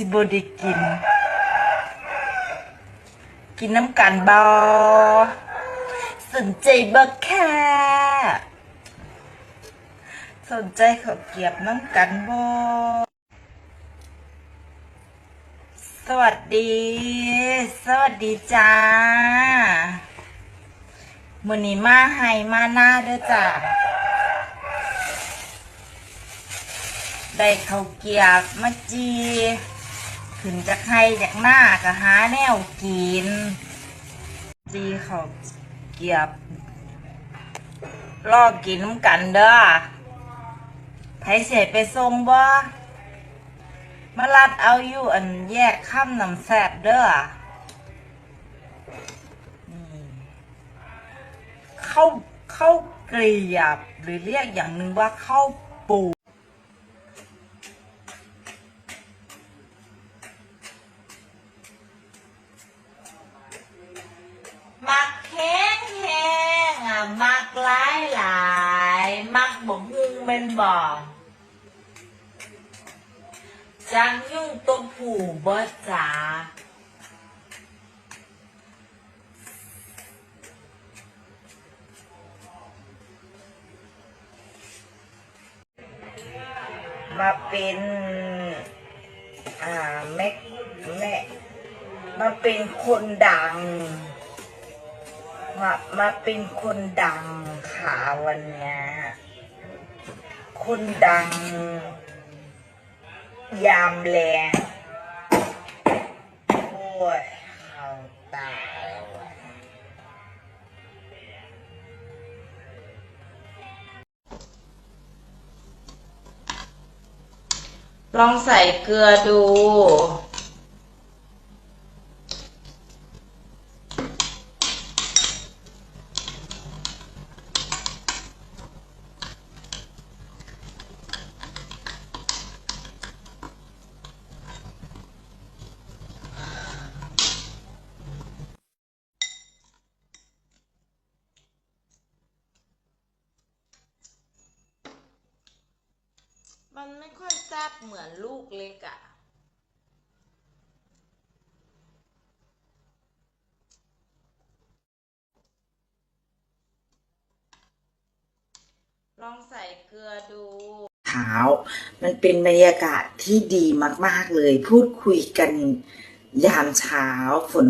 สิบได้กิน กินน้ำกันบอสนใจบ่ค่ะสนใจเขาวเกรียบน้ำกันบอสวัสดี สวัสดีจ้ามือนี้มาให้มาหน้าเด้อจ้าได้เขาวเกียบมาจี ขึ้นจากไห้จากหน้าก็หาแนวกินจีเขาเกียบลอกกินน้ำกันเด้อไผเสียไปส่งบ่มาลัดเอาอยู่อันแยกข้ามน้ำแสบเด้อเข้าเข้าเกลียบหรือเรียกอย่างหนึ่งว่าเข้า มักบกฮุงเป็นบ่อจังยุ่งตัวผูบ่จ๋ามาเป็นอ่าแม่แม่มาเป็นคนดัง มามาเป็นคนดังค่ะวันเนี้ยคนดัง ยามแรงโอ้ยเขาตาแล้วว่ะลองใส่เกลือดู มันไม่ค่อยแซ่บเหมือนลูกเล็กอะ่ะ ลองใส่เกลือดูเช้า มันเป็นบรรยากาศที่ดีมาก ๆ เลย พูดคุยกันยามเช้าฝน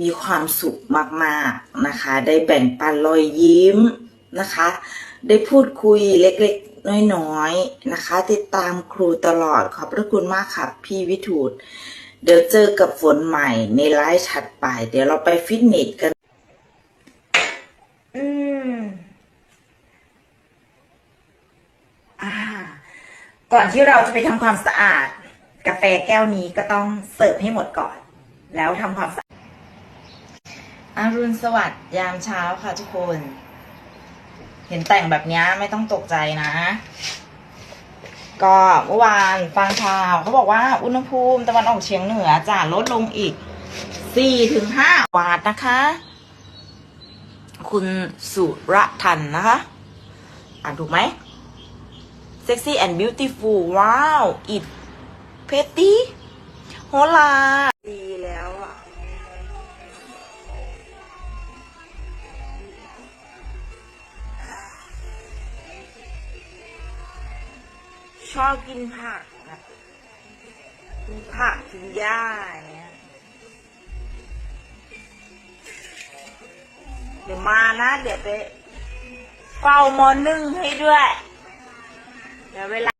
มีความสุขมาก ๆ นะคะ ได้แบ่งปันรอยยิ้มนะคะ ได้พูดคุยเล็ก ๆ น้อยๆนะคะ ติดตามครูตลอดขอบพระคุณมากค่ะ พี่วิทูตเดี๋ยวเจอกับฝนใหม่ในไลฟ์ถัดไป เดี๋ยวเราไปฟิตเนสกัน อืมอ่า ก่อนที่เราจะไปทำความสะอาด กาแฟแก้วนี้ก็ต้องเสิร์ฟให้หมดก่อน แล้วทำความสะอาดอารุณสวัสดิ์ยามเช้าค่ะทุกคน เห็นแต่งแบบนี้ไม่ต้องตกใจนะ ก็เมื่อวานฟังข่าวเขาบอกว่าอุณหภูมิตะวันออกเฉียงเหนือจะลดลงอีก 4-5วาตนะคะ คุณสุรทันนะคะ อ่านถูกไหม sexy and beautiful ว้าว it pretty โฮลา ชอบกินผักนะกินผักกินหญ้าอย่างเงี้ยเดี๋ยวมานะ เดี๋ยวไปเฝ้ามอนึ่งให้ด้วย เดี๋ยวเวลา